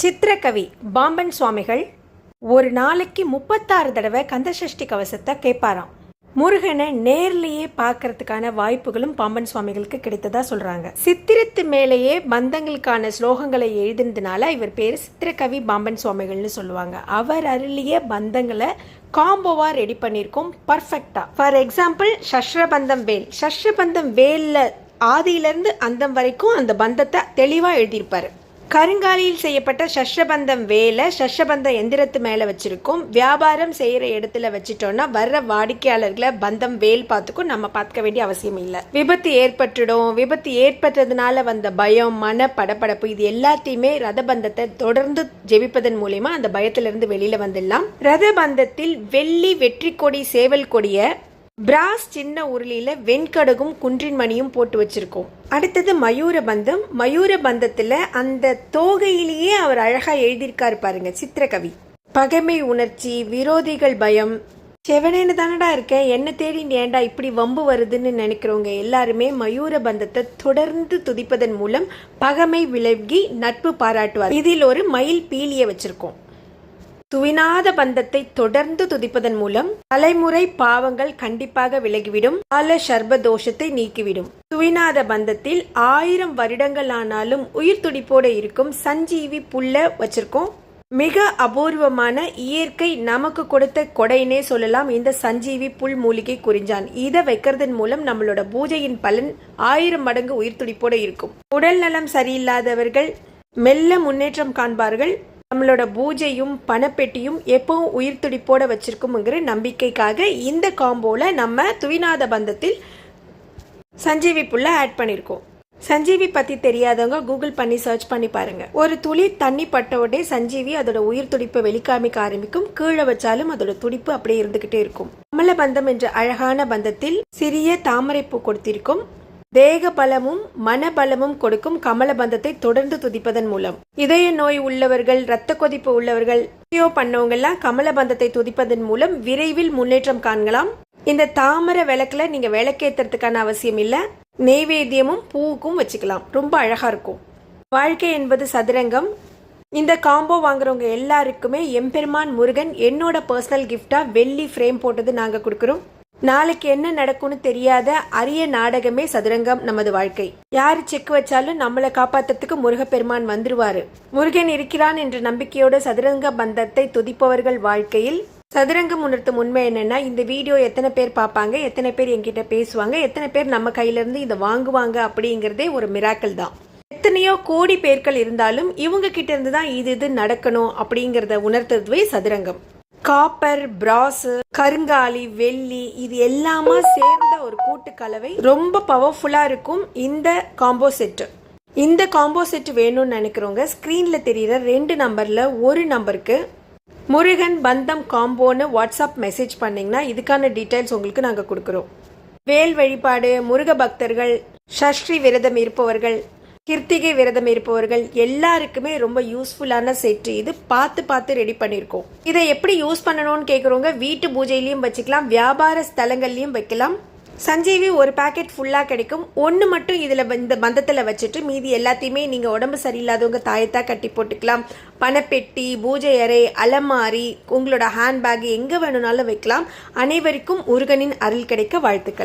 சித்திரக்கவி பாம்பன் சுவாமிகள் ஒரு நாளைக்கு முப்பத்தாறு தடவை கந்தசஷ்டி கவசத்தை கேட்பாராம். முருகனை நேர்லேயே பார்க்கறதுக்கான வாய்ப்புகளும் பாம்பன் சுவாமிகளுக்கு கிடைத்ததா சொல்றாங்க. சித்திரத்து மேலேயே பந்தங்களுக்கான ஸ்லோகங்களை எழுதினதுனால இவர் பேர் சித்திரக்கவி பாம்பன் சுவாமிகள்னு சொல்லுவாங்க. அவர் அருளிய பந்தங்களை காம்போவா ரெடி பண்ணியிருக்கோம் பர்ஃபெக்டா ஃபார் எக்ஸாம்பிள் சஷ்ரபந்தம் வேல். சஷ்ரபந்தம் வேலில் ஆதியிலிருந்து அந்தம் வரைக்கும் அந்த பந்தத்தை தெளிவாக எழுதியிருப்பாரு. கருங்காலியில் செய்யப்பட்ட ஷஷபந்தம் வேலை சஷ்ரபந்த எந்திரத்து மேலே வச்சுருக்கோம். வியாபாரம் செய்கிற இடத்துல வச்சிட்டோன்னா வர்ற வாடிக்கையாளர்களை பந்தம் வேல் பார்த்துக்கும் நம்ம பார்க்க வேண்டிய அவசியம் இல்லை. விபத்து ஏற்பட்டுடும். விபத்து ஏற்பட்டதுனால வந்த பயம் மன படபடப்பு இது எல்லாத்தையுமே ரதபந்தத்தை தொடர்ந்து ஜெபிப்பதன் மூலயமா அந்த பயத்திலிருந்து வெளியில் வந்துடலாம். ரதபந்தத்தில் வெள்ளி வெற்றி கொடி சேவல் கொடியை பிராஸ் சின்ன உருளியில வெண்கடகும் குன்றின் மணியும் போட்டு வச்சிருக்கோம். அடுத்தது மயூர பந்தம். மயூர பந்தத்துல அந்த தோகையிலேயே அவர் அழகா எழுதியிருக்காரு பாருங்க சித்திரகவி பகைமை உணர்ச்சி விரோதிகள் பயம். செவனேன்னு தானடா இருக்கேன் என்ன தேடி ஏண்டா இப்படி வம்பு வருதுன்னு நினைக்கிறவங்க எல்லாருமே மயூர பந்தத்தை தொடர்ந்து துதிப்பதன் மூலம் பகைமை விலகி நட்பு பாராட்டுவார். இதில் ஒரு மயில் பீலிய வச்சிருக்கோம். துவினாத பந்தத்தை தொடர்ந்து துதிப்பதன் மூலம் தலைமுறை பாவங்கள் கண்டிப்பாக விலகிவிடும். கால சர்ப தோஷத்தை நீக்கிவிடும். துவினாத பந்தத்தில் ஆயிரம் வருடங்கள் ஆனாலும் உயிர் துடிப்போட இருக்கும் சஞ்சீவி புல்ல வச்சிருக்கோம். மிக அபூர்வமான இயற்கை நமக்கு கொடுத்த கொடைனே சொல்லலாம். இந்த சஞ்சீவி புல் மூலிகை குறிஞ்சான். இதை வைக்கிறதன் மூலம் நம்மளோட பூஜையின் பலன் ஆயிரம் மடங்கு உயிர் துடிப்போட இருக்கும். உடல் நலம் சரியில்லாதவர்கள் மெல்ல முன்னேற்றம் காண்பார்கள். நம்மளோட பூஜையும் பணப்பெட்டியும் எப்பவும் உயிர் துடிப்போட வச்சிருக்குங்கிற நம்பிக்கைக்காக இந்த காம்போல நம்ம துவிநாத பந்தத்தில் சஞ்சீவி புல்ல ஆட் பண்ணியிருக்கோம் சஞ்சீவி பத்தி தெரியாதவங்க கூகுள் பண்ணி சர்ச் பண்ணி பாருங்க. ஒரு துளி தண்ணி பட்ட உடனே சஞ்சீவி அதோட உயிர் துடிப்பை வெளிக்காமிக்க ஆரம்பிக்கும். கீழே வச்சாலும் அதோட துடிப்பு அப்படியே இருந்துகிட்டே இருக்கும். கமல பந்தம் என்ற அழகான பந்தத்தில் சிறிய தாமரைப்பூ கொடுத்திருக்கும். தேக பலமும் மனபலமும் கொடுக்கும் கமல பந்தத்தை தொடர்ந்து துதிப்பதன் மூலம். இதய நோய் உள்ளவர்கள் இரத்த கொதிப்பு உள்ளவர்கள் பிசியோ பண்ணவங்க கமல பந்தத்தை துதிப்பதன் மூலம் விரைவில் முன்னேற்றம் காணலாம் இந்த தாமர விளக்குல நீங்க விளக்கேத்துறதுக்கான அவசியம் இல்ல. நெய்வேத்தியமும் பூவுக்கும் வச்சுக்கலாம். ரொம்ப அழகா இருக்கும். வாழ்க்கை என்பது சதுரங்கம். இந்த காம்போ வாங்குறவங்க எல்லாருக்குமே எம்பெருமான் முருகன் என்னோட பர்சனல் கிஃப்டா வெள்ளி ஃப்ரேம் போட்டது நாங்க கொடுக்குறோம். நாளைக்கு என்ன நடக்கும்னு தெரியாத அரிய நாடகமே சதுரங்கம் நமது வாழ்க்கை. யார் செக் வச்சாலும் நம்மளை காப்பாத்துறதுக்கு முருகப்பெருமான் வந்துருவாரு. முருகன் இருக்கிறான் என்ற நம்பிக்கையோட சதுரங்க பந்தத்தை துதிப்பவர்கள் வாழ்க்கையில் சதுரங்கம் உணர்த்தும் உண்மை என்னன்னா இந்த வீடியோ எத்தனை பேர் பார்ப்பாங்க எத்தனை பேர் என்கிட்ட பேசுவாங்க எத்தனை பேர் நம்ம கையிலேருந்து இதை வாங்குவாங்க அப்படிங்கிறதே ஒரு மிராக்கல் தான். எத்தனையோ கோடி பேர்கள் இருந்தாலும் இவங்க கிட்ட இருந்து தான் இது இது நடக்கணும் அப்படிங்கிறத உணர்த்துறதுவே சதுரங்கம். காப்பர் பிராஸ் கருங்காலி வெள்ளி இது எல்லாமே சேர்ந்த ஒரு கூட்டு கலவை. ரொம்ப பவர்ஃபுல்லா இருக்கும் இந்த காம்போ செட் இந்த காம்போ செட் வேணும்னு நினைக்கிறவங்க ஸ்க்ரீனில் தெரியுற ரெண்டு நம்பர்ல ஒரு நம்பருக்கு முருகன் பந்தம் காம்போன்னு வாட்ஸ்அப் மெசேஜ் பண்ணீங்கன்னா இதுக்கான டீட்டெயில்ஸ் உங்களுக்கு நாங்கள் கொடுக்குறோம். வேல் வழிபாடு முருக பக்தர்கள் ஷஷ்டி விரதம் இருப்பவர்கள் கிருத்திகை விரதம் இருப்பவர்கள் எல்லாருக்குமே ரொம்ப யூஸ்ஃபுல்லான செட்டு இது. பார்த்து பார்த்து ரெடி பண்ணியிருக்கோம் இதை எப்படி யூஸ் பண்ணணும்னு கேட்குறவங்க வீட்டு பூஜையிலையும் வச்சுக்கலாம் வியாபார ஸ்தலங்கள்லையும் வைக்கலாம். சஞ்சீவி ஒரு பாக்கெட் ஃபுல்லாக கிடைக்கும். ஒன்று மட்டும் இதில் இந்த பந்தத்தில் வச்சுட்டு மீதி எல்லாத்தையுமே நீங்கள் உடம்பு சரியில்லாதவங்க தாயத்தாக கட்டி போட்டுக்கலாம். பணப்பெட்டி பூஜை அறை அலமாரி உங்களோட ஹேண்ட்பேக் எங்கே வேணும்னாலும் வைக்கலாம். அனைவருக்கும் முருகனின் அருள் கிடைக்க வாழ்த்துக்கள்.